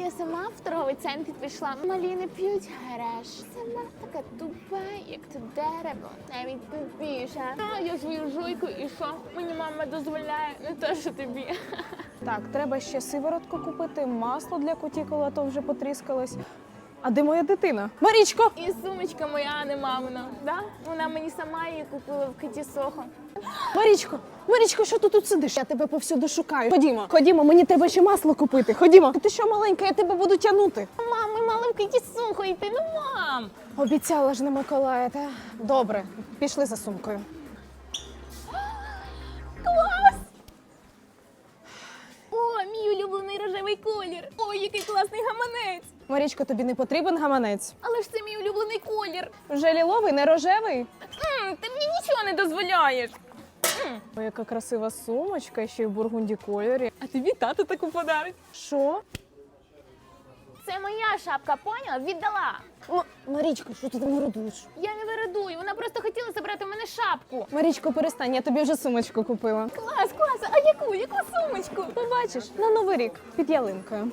Я сама в торговий центр пішла. Малі не п'ють гараж. Сама така тупа, як то дерево, навіть тупіша. А я свою жуйку і що? Мені мама дозволяє, не те, що тобі. Так, треба ще сиворотку купити, масло для коті, коли то вже потріскалось. А де моя дитина? Марічко! І сумочка моя, а не мамина. Да? Вона мені сама її купила в Киті Сохо. Марічко! Марічко, що ти тут сидиш? Я тебе повсюди шукаю. Ходімо, ходімо, мені треба ще масло купити. Ходімо. Ти що, маленька, я тебе буду тягнути. Мам, ми мали в Киті Сохо йти. Ну мам! Обіцяла ж на Миколая, та добре, пішли за сумкою. Улюблений колір. Ой, який класний гаманець! Марічко, тобі не потрібен гаманець. Але ж це мій улюблений колір. Вже ліловий, не рожевий. М, ти мені нічого не дозволяєш. Ой, яка красива сумочка, ще й в бургунді кольорі. А тобі тато таку подарить. Що? Це моя шапка, поняла? Віддала. О, Марічко, що ти там городуєш? Я не вирадую, вона просто хотіла забрати у мене шапку. Марічко, перестань, я тобі вже сумочку купила. Клас, клас, яку? Яку сумочку? Побачиш, на новий рік під ялинкою.